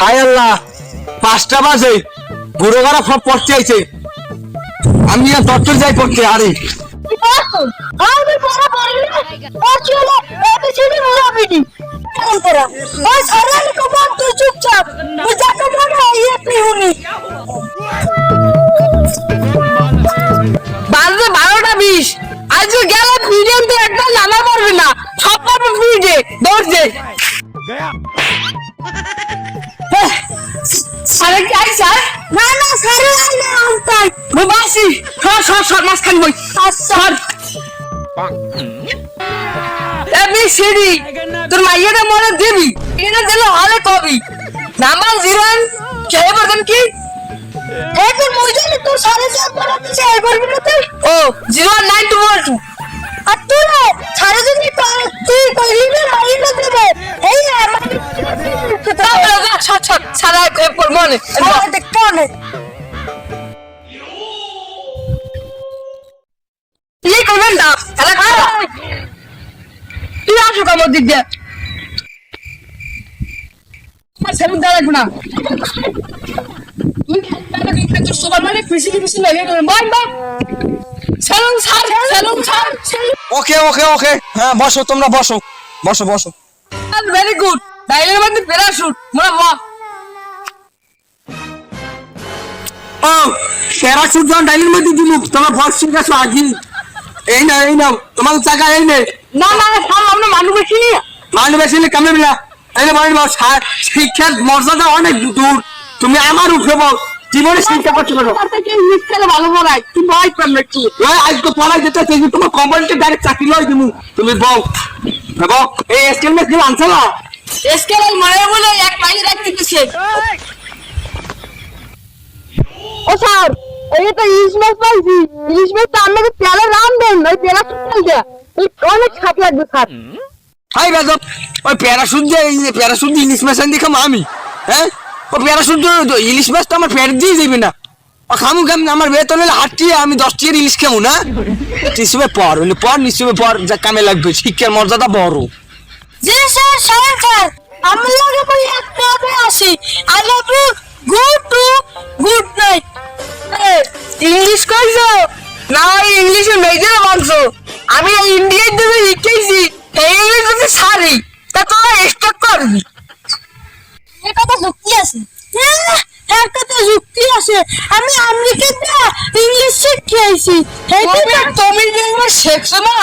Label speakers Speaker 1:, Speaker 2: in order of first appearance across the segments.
Speaker 1: হায় আল্লাহ পাঁচটা বাজে বুড়ো গারা সব পড়তে আইছে আমি আর দপ্তর যাই পড়তে আরে
Speaker 2: আমি
Speaker 3: মই বাসি সর সর সর মাঝখান বই সর এবি সিডি তোর মাইয়াটা মনে দিবি এটা দিলে হলে কবি নাম্বার জিরো কে বলতেন কি
Speaker 2: তোর মইজানি তোর সারা যা পড়া দিছে না তুই
Speaker 3: ও zero nine two one two
Speaker 2: আর তুই রে সারা যদি তুই কইলি না মারি না দেবে এই আমার
Speaker 3: ছাড় ছাড় ছাড়া মনে
Speaker 2: দেখতে অনেক
Speaker 3: তুই আসো দিয়ে। আমার সেলুন দেওয়া লাগবে না। মানে
Speaker 1: ওকে ওকে ওকে। হ্যাঁ বসো তোমরা বসো। বসো বসো।
Speaker 3: ভেরি গুড ডাইলের মধ্যে প্যারাশুট মোরা বাহ।
Speaker 1: ও প্যারাশুট যখন ডাইনির মধ্যে দিলু তোমরা ভর ঠিক আছো আগে এই না এই নাও। তোমার টাকা এই নে।
Speaker 3: না না সাল আমরা মানুষ বেশি
Speaker 1: মানুষ বেশি মিলা? বাবা শিক্ষার মর্যাদা অনেক দূর। তুমি আমার উপরে বল। জীবনে শিক্ষা করতে পারো।
Speaker 3: ভালো পড়াই তুই ভয় পার না একটু
Speaker 1: ওই আজকে পড়াই যেতে চাই তোমার কোম্পানিতে ডাইরেক্ট চাকরি লই দিমু। তুমি বল। বল এই স্কেল দিল আনছো না?
Speaker 3: এসকেল মারে বলে এক মাইনে রাখতে দিছে
Speaker 2: ও স্যার এই তো ইলিশ মাছ পাইছি। ইলিশ মাছ তো আমাকে তেলে রাম চুল এই অনেক খাট লাগবে স্যার
Speaker 1: হাই বেদব ওই প্যারাশুট দিয়ে প্যারাশুট দিয়ে ইলিশ মাছ আনি খাম আমি হ্যাঁ? ও প্যারাশুট ইলিশ মাছ তো আমার পেট দিয়ে যাবে না। ও খামু খাম আমার বেতন হলে আটটি আমি দশটি ইলিশ খামু না? নিশ্চয় পর হলে পর নিশ্চয় পর যা কামে লাগবে শিক্ষার মর্যাদা বড়।
Speaker 2: জি স্যার স্যার স্যার আমি লাগে আইছি
Speaker 3: তুমি শেখছো না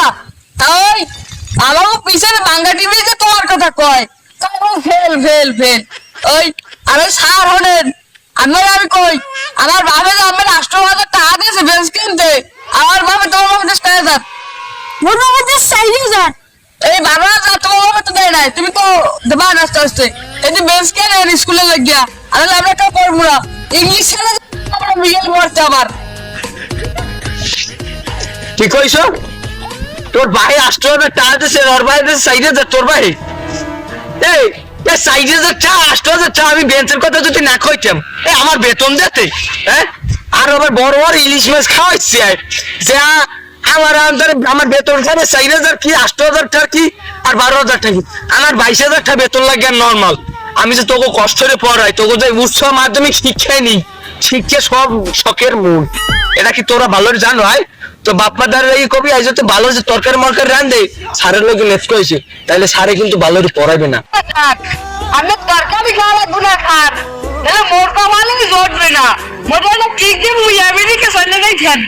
Speaker 3: তাই আমাকে পিছনে বাংলা টিভিতে তোমার কথা কয়। Fail fail fail. ওই আরে সার হলেন আমার আমি কই? আমার বাবা যে আমার রাষ্ট্র হাজার টাকা দিয়েছে বেঞ্চ কিনতে। আমার বাবা তোমার বাবা দেশ যান
Speaker 2: মোটামুটি চাইলে যান।
Speaker 3: এই বারো হাজার তোমার বাবা তো দেয় নাই। তুমি তো দেবা না আস্তে আস্তে। এই যে বেঞ্চ কেন স্কুলে লাগিয়া। আমি আমরা কেউ পড়ব না। ইংলিশ আমরা বিয়ে আবার।
Speaker 1: কি কইছো? তোর ভাই আসতে হবে টাকা দিছে, ওর ভাই দিছে সাইডে যা তোর ভাই। এই, এ সাইডে যা চা আসতে হবে চা আমি বেঞ্চের কথা যদি না কইতাম, এ আমার বেতন দিতে হ্যাঁ? আর আবার বড় বড় ইলিশ মাছ খাওয়াইছে যা, আমার আন্দারে আমার বেতন খাবে চার হাজার কি আট হাজার টাকা কি, আর বারো হাজার কি? আমার বাইশ হাজার টাকা বেতন লাগে নর্মাল আমি যে তোকে কষ্ট করে পড়াই, তোকে যে উচ্চ মাধ্যমিক শিক্ষাই নি শিক্ষা সব শখের মূল। এটা কি তোরা ভালো জানো, আয়? তো বাপমা দ্বারা এই কবি আজ তো ভালো যে তরকারি মরকারি রান দে সারের লোক নেক্সট করেছে তাহলে সারে কিন্তু ভালো করে পড়াবে না।
Speaker 3: আমি তরকারি খাওয়া লাগবো না খান তাহলে মোর কামালে জটবে না। মোটা হলো কি যে মুই আমেরিকা চলে যাই খান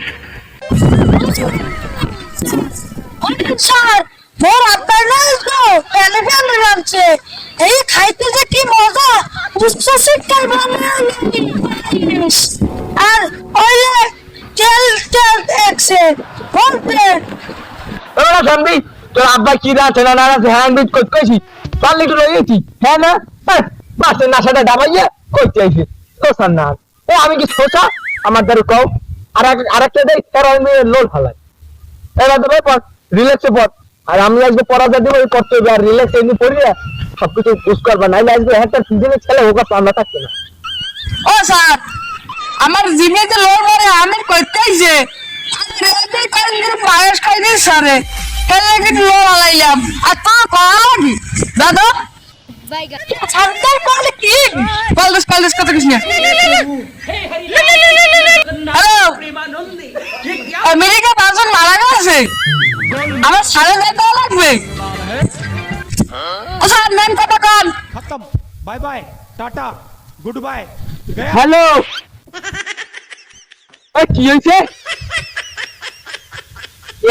Speaker 2: স্যার মোর আব্বার না তো এলিফ্যান্ট রাখছে এই খাইতে যে কি মজা উচ্চ শিক্ষার বাংলা দেখছে বলতে।
Speaker 1: ওরা তোর আব্বা কি না হ্যান্ড বিট করতে কইছি। পারলি তো হ্যাঁ না হ্যাঁ নাশাটা ডাবাইয়া কইতে আইছে। না। ও আমি কি আমার দ্বারা কও। আর এক- আর একটা দেখ তোর আমি লোল ফালাই। এবার তো ভাই পর রিল্যাক্সে পর। আর আমি আজকে পড়া যা দিব করতে হবে আর রিল্যাক্স এমনি পড়ি না সবকিছু করবা নাইলে আজকে সিজনের ছেলে হোক আমরা না।
Speaker 3: ও স্যার আমার লোর মারে আমি পায়েস খাইতে সারে তাহলে একটু লোড়া লাইলাম আর কি দাদা
Speaker 2: ছাড়তার কি
Speaker 3: কলেজ কলেজ কথা কিছু না হ্যালো আমেরিকা পাঁচজন মারা গেছে আমার সাড়ে চার টাকা লাগবে আচ্ছা নেন কথা কন
Speaker 4: খতম bye bye tata goodbye
Speaker 1: hello কি হয়েছে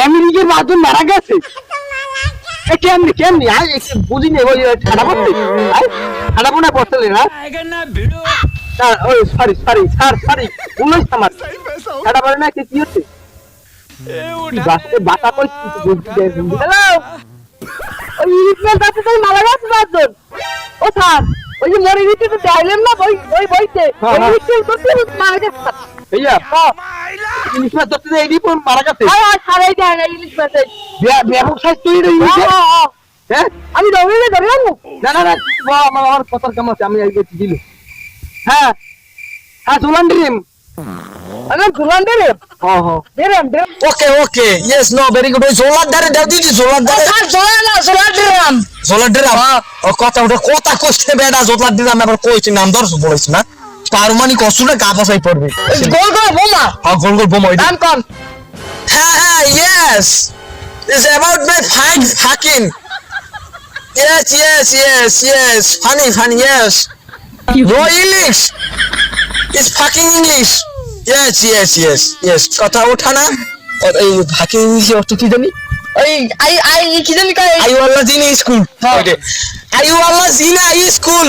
Speaker 1: আমেরিকার বাদন মারা গেছে। কেমনি কেমনি? বুঝি নেই ওই ঠাডা পড়তে আই ঠাডা পোনা পড়তে না না ওই সরি সরি স্যার সরি উনিশ আমার। ঠাডা পড়ে না কি হচ্ছে? বাসে কই হ্যালো ওই ইংলিশম্যান বাসে তাই মারা গেছে বাদন ও স্যার ওই যে মরে গেছে তো ডাইলেম না ওই ওই বইতে। ওই ইংলিশম্যান তো মারা গেছে ভাইয়া ইংলিশম্যান তো এই দিন মারা গেছে। হ্যাঁ হ্যাঁ স্যার এই দেন ইংলিশম্যান ব্যবসায় তুই রই হ্যাঁ আমি দৌড়ে ধরে না না না আমার আমার কথার কাম আছে আমি আগে দিল। হ্যাঁ। হ্যাঁ জুলান ড্রিম আরে জুলান ড্রিম হ্যাঁ হ্যাঁ। Dream dream
Speaker 5: okay okay. Yes no very good জোলার ধারে দাও দিদি জোলার ধারে।
Speaker 3: স্যার না দিলাম
Speaker 5: দিলাম কথা ওটা কথা কইছে বেটা জোলার দিলাম আবার কইছি নাম ধরছ বলেছি না? পারমাণিক অস্ত্রটা গা পাশাই পড়বে।
Speaker 3: গোল করে বোমা।
Speaker 5: হ্যাঁ গোল গোল বোমা
Speaker 3: নাম কন
Speaker 5: হ্যাঁ হ্যাঁ yes it's about my fine fucking Yes, yes, yes, yes. Funny, funny, yes. No English. It's fucking English. Yes, yes, yes, yes. কথা ওঠা না। এই ফাকিং ইংলিশে অর্থ কি জানি?
Speaker 3: ওই আই আই কি জানি
Speaker 5: আই ওয়াল্লা জিনা স্কুল। আই ওয়াল্লা জিনা স্কুল।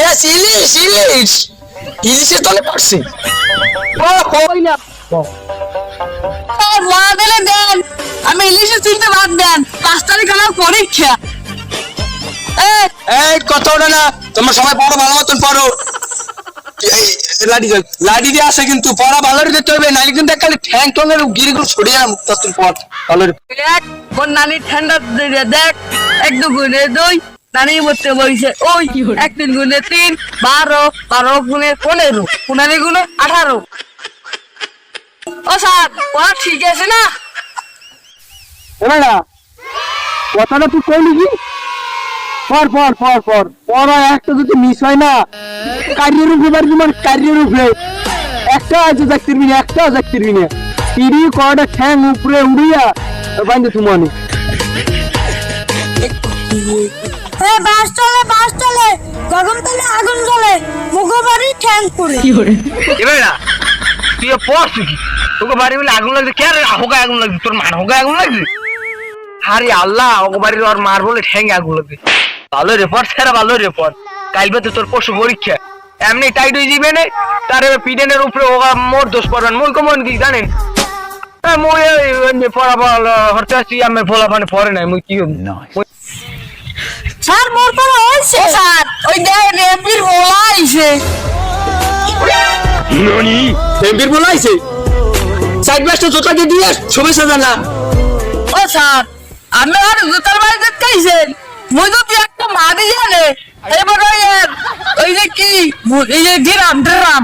Speaker 5: ইয়েস ইলিশ ইলিশ ইলিশের তলে পড়ছি ও হই না?
Speaker 3: স্যার মা দিলে দেন। আমি ইলিশে চিনতে বাদ দেন। পাঁচ তারিখ আমার পরীক্ষা। এ
Speaker 5: এই কথা ওটা না। তোমরা সবাই পড়ো ভালো মতন পড়ো। লাডি। লাডি দিয়ে আসে কিন্তু পড়া ভালো দিতে হবে। নাহলে কিন্তু একটা ঠ্যাং টঙের গিরিগুলো ছড়িয়ে যাম তখন পড় ভালো।
Speaker 3: দেখ মোর নানি ঠান্ডা দেখ। এক দু গুণে দুই। ওই এক তিন গুণে তিন বারো বারো গুণে পনেরো পনেরো গুণে আঠারো। ও স্যার পড়া ঠিক আছে না?
Speaker 1: এবার না কথাটা তুই কইলি কি পর পর পর পর পড়া একটা যদি মিস হয় না কারিয়ার উপরে পারবি মানে কারিয়ার উপরে একটা আছে দেখতে পারবি না একটা দেখতে পারবি না তিরি কটা ঠ্যাং উপরে উড়িয়া বাইন্দে তুমি অনেক
Speaker 2: বাস চলে বাস চলে। গরম তেলে আগুন জ্বলে। মুগো বাড়ি ঠ্যাং করে
Speaker 1: এবার তুই পড়ছ কি তোকে বাড়ি বলে আগুন লাগছে। কে রে হোগা আগুন লাগছে? তোর মান হোগা আগুন লাগছে? আরে আল্লাহ ওকে বাড়ির ওর মার বলে ঠেঙ্গে আগুন লাগছে। ভালো রেপোর্ট সেরা ভালো রেপোর্ট কালবে তো তোর পশু পরীক্ষা। এমনি টাইট হয়ে যাবে না। তার পিডেনের উপরে ওগা মোর দোষ পড়বেন মই কমন কি জানেন? মই পড়া ভালো হরতে আসছি আমি ফলা মানে পড়ে নাই। মই কি মই-
Speaker 2: স্যার মোর পর হয়েছে
Speaker 3: ও স্যার। ওই দেখ রেপির বলা আইছে।
Speaker 1: এমবির বলে আইছে? সাইড ব্যাসটা জোতা দিয়ে দিয়ে ছবি সাজানা
Speaker 3: ও স্যার আমি আর জুতার বাড়ি দেখতে আইছেন? মুই তো তুই একটা মারি জানে। এবার ওই ওই যে কি? মু- এই যে ড্রাম ড্রাম।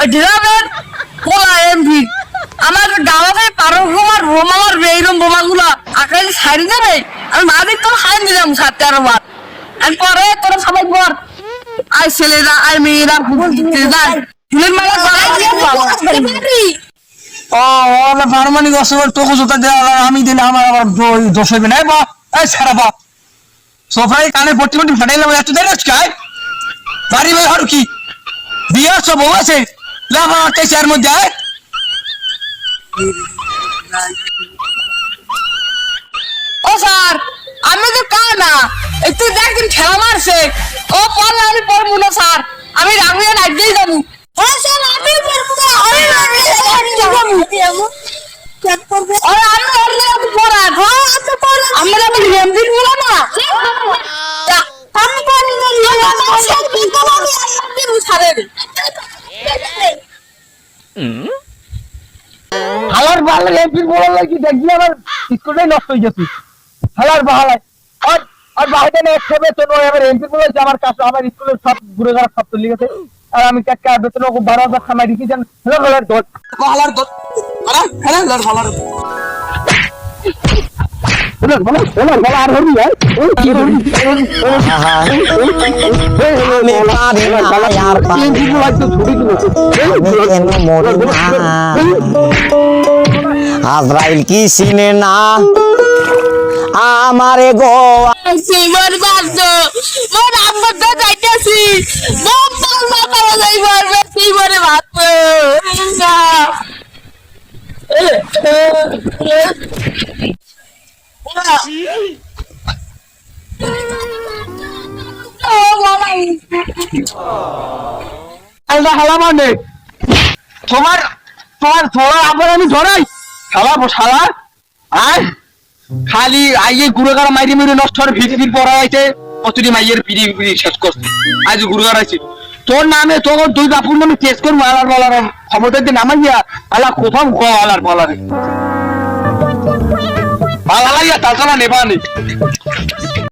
Speaker 3: ওই ড্রামের কোলা এমভি আমার গাওয়াতে পারো বোমা আমার এইরকম বোমাগুলো আকাশে সারি দেবে। আমি মারি তো হাই দিলাম সাত তেরো বার। আমি পরে, তোরা সবাই পর। আই ছেলেরা, আই মেয়েরা
Speaker 5: আমার দেওয়া আমি দিলে আমার আবার দোষ হইবে না। বা বা কানে পট্টি পট্টি ফাটাইলাম এত দেরি বাড়ি ভাই হর কি? বিয়ে সব আছে? লাভা আটটাই চার মধ্যে
Speaker 3: ও স্যার আমি তো কা না একটু দেখদিন ঠেলা মারছে। ও পড়লে আমি পড়ব না স্যার। আমি রাঙিয়ে নাচতেই যাব। আমরা আমি বলো না
Speaker 1: হালার বাহালা এমপির বলার লাগি দেখবি আমার স্কুলটাই নষ্ট হয়ে গেছে হালার বাহালা। আর আর না একশো বেতন ওই আমার এমপির বলে যে আমার কাছে আমার স্কুলের সব ঘুরে গেছে সব চলে গেছে আর আমি কাকা বেতন ওকে বারো হাজার খামাই রেখে যান হালার হালার দোষ হালার আর
Speaker 6: আর কেন মরি না আজরাইল কি চিনে না আমারে গো
Speaker 3: সিমর বাদ্য মোর আম্মার তো যাইতাছি। মোর তোর মাথা যাই মারবে সিমরে ভাত
Speaker 1: আল্লাহ হালা মানে তোমার তোমার ধরা আবার আমি ধরাই। শালা শালা। আর খালি আইয়ে গুরুগার মাইরি মেরে নষ্ট হওয়ার ভিত্তির পর আইতে কতটি মাইয়ের পিড়ি পিড়ি শেষ করছে। আজ গুরুগার আইছে তোর নামে তোর দুই বাপুর নামে কেস করব, আলার বলার ক্ষমতা দিয়ে নামাইয়া আলা কোথাও গো আলার বলারে। আলাইয়া তাছাড়া নেবা নেই